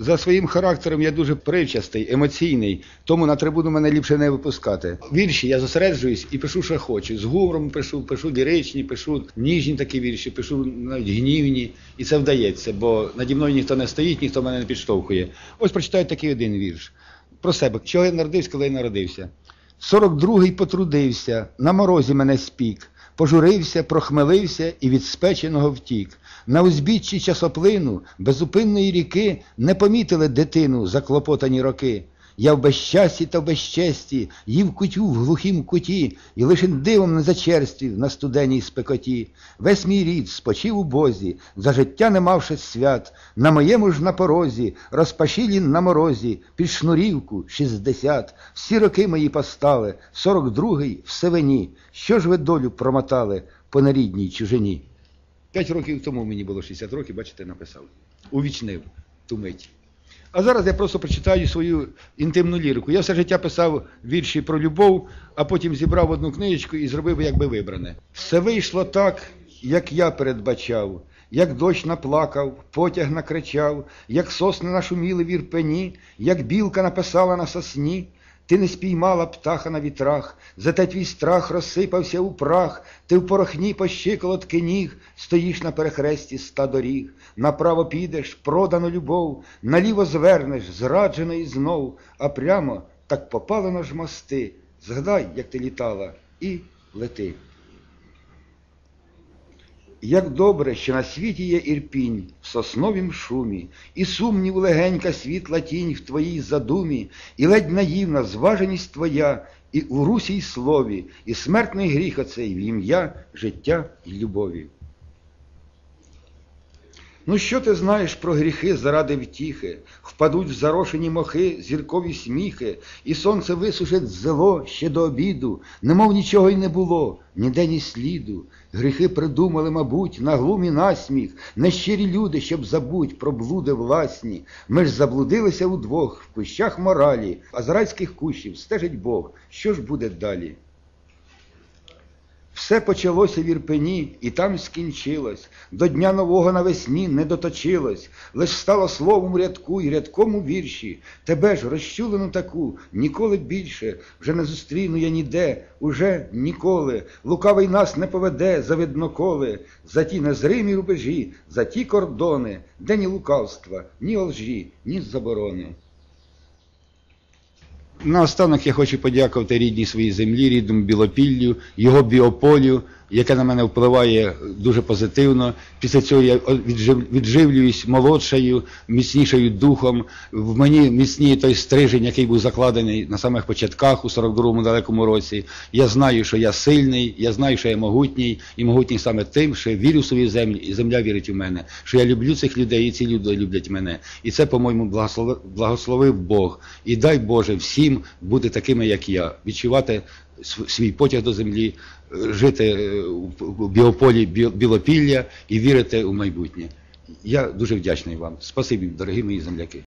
За своїм характером я дуже привчастий, емоційний, тому на трибуну мене ліпше не випускати. Вірші я зосереджуюсь і пишу, що хочу. З гумором пишу, пишу ліричні, пишу ніжні такі вірші, пишу навіть гнівні. І це вдається, бо наді мною ніхто не стоїть, ніхто мене не підштовхує. Ось прочитаю такий один вірш про себе. Чого я народився, коли я народився? 42-й потрудився, на морозі мене спік, пожурився, прохмелився і від спеченого втік. На узбіччі часоплину безупинної ріки не помітили дитину заклопотані роки. Я в безщасті та в безчесті їв кутю в глухім куті, і лише дивом не зачерствів на студенній спекоті. Весь мій рід спочив у бозі, за життя не мавши свят, на моєму ж на порозі, розпашілі на морозі, під шнурівку шістдесят. Всі роки мої постали, сорок другий в севені. Що ж ви долю промотали по нерідній чужині? П'ять років тому мені було 60 років, бачите, написав. Увічнив ту мить. А зараз я просто прочитаю свою інтимну лірику. Я все життя писав вірші про любов, а потім зібрав одну книжечку і зробив якби вибране. Все вийшло так, як я передбачав, як дощ наплакав, потяг накричав, як сосни нашуміли в ірпені, як білка написала на сосні. Ти не спіймала птаха на вітрах, зате твій страх розсипався у прах, ти в порохні по щиколотки ніг, стоїш на перехресті ста доріг, направо підеш, продану любов, наліво звернеш, зраджений знов, а прямо так попалено ж мости. Згадай, як ти літала, і лети. Як добре, що на світі є ірпінь в сосновім шумі, і сумнів легенька світла тінь в твоїй задумі, і ледь наївна зваженість твоя, і у русій слові, і смертний гріх оцей в ім'я життя й любові. Ну, що ти знаєш про гріхи заради втіхи? Впадуть в зарошені мохи зіркові сміхи, і сонце висушить зело ще до обіду, немов нічого й не було, ніде ні сліду. Гріхи придумали, мабуть, на глумі насміх, нещирі люди, щоб забуть про блуди власні. Ми ж заблудилися удвох в кущах моралі, а з райських кущів стежить Бог. Що ж буде далі? Все почалося в Ірпені, і там скінчилось. До дня нового навесні не доточилось, лиш стало словом рядку і рядком у вірші. Тебе ж розчулену таку, ніколи більше, вже не зустріну я ніде, уже ніколи. Лукавий нас не поведе за видноколи, за ті незримі рубежі, за ті кордони, де ні лукавства, ні олжі, ні заборони. Наостанок я хочу подякувати рідній своїй землі, рідному Білопіллю, його біополю, яке на мене впливає дуже позитивно. Після цього я віджив- відживлююсь молодшою, міцнішою духом. В мені міцніє той стрижень, який був закладений на самих початках у 42-му далекому році. Я знаю, що я сильний, я знаю, що я могутній, і могутній саме тим, що я вірю в свою землю, і земля вірить у мене, що я люблю цих людей, і ці люди люблять мене. І це, по-моєму, благослови- благословив Бог. І дай Боже всім бути такими, як я, відчувати свій потяг до землі, е, жити у біополі Бі- Білопілля і вірити у майбутнє. Я дуже вдячний вам. Спасибі, дорогі мої земляки.